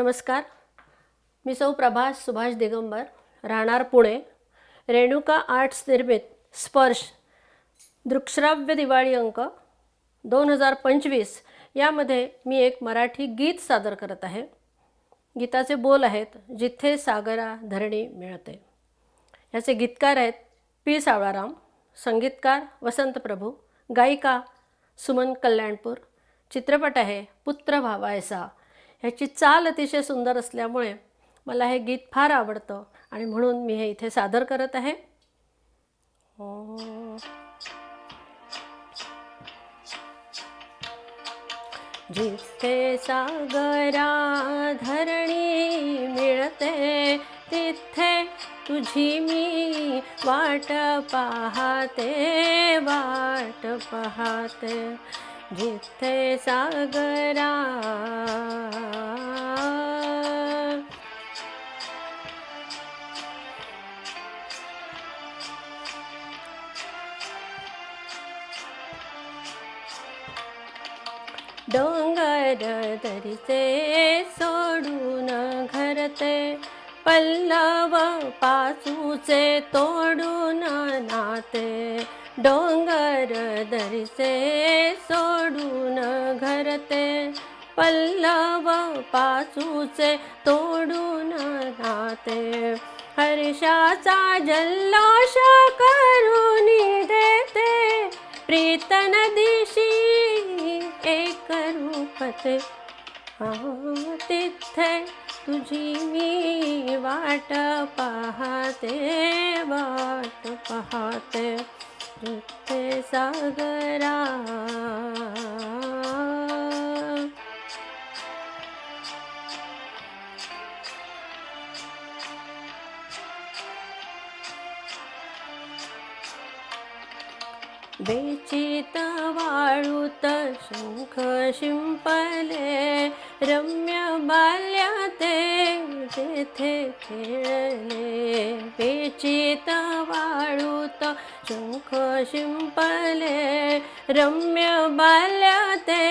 नमस्कार. मी सौ प्रभास सुभाष दिगंबर राहणार पुणे. रेणुका आर्ट्स निर्मित स्पर्श दृकश्राव्य दिवाळी अंक दोन हजार पंचवीस यामध्ये मी एक मराठी गीत सादर करत आहे. गीताचे बोल आहेत जिथे सागरा धरणी मिळते. याचे गीतकार आहेत पी सावळाराम संगीतकार वसंत प्रभू गायिका सुमन कल्याणपूर चित्रपट आहे पुत्र भावायसा ह्याची चाल अतिशय सुंदर असल्यामुळे मला हे गीत फार आवडतं आणि म्हणून मी हे इथे सादर करत आहे. जिथे सागरा धरणी मिळते तिथे तुझी मी वाट पाहते वाट पाहते. जिथ सागरा डोंगर दरीचे सोडून घरते पल्लव पासूचे तोडून नाते. डोंगर दरसे सोडून घरते पल्लव पासूचे तोडून नाते हर्षाचा जल्लोष करून देते प्रीत दिशी एक रूपते. तिथे तुझी मी वाट पाहते वाट पाहते. जिथे सागरा. बेचित वाळूत शंख शिंपले रम्य बाल्याते तेथे खेळले. बेचित वाळूत सुख शिंपले रम्य बाल्याते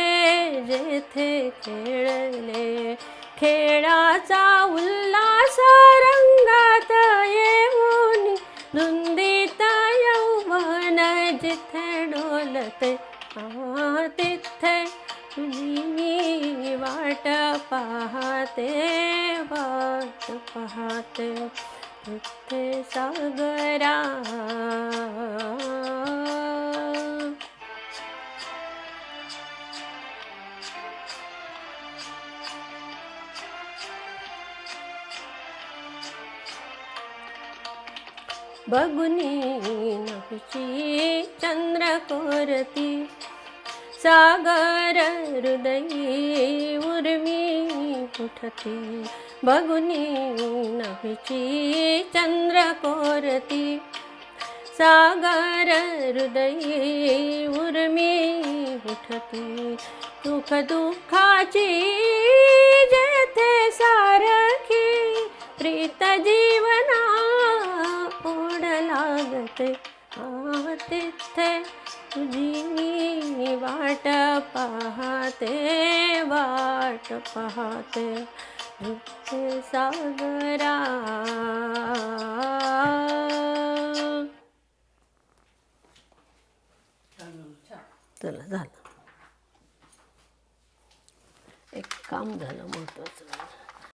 जेथे खेळले. खेळाचा उल्हास रंगात येऊन धुंदीत यौवन जिथे डोलते तिथे मी वाट पाहते वाट पाहते. सागरा बगुनी नभीची चंद्र कोरती सागर हृदयी उर्मी उठती. बगुनी नभीची चंद्र कोरती. सागर हृदयी उर्मी उठती. दुःख दुःखाची जेथे सारखी प्रीत जीवना ओढ लागते. तिथे तुझी मी वाट पाहते वाट पाहते जिथे सागरा. चला झालं. एक काम झालं महत्वाचं.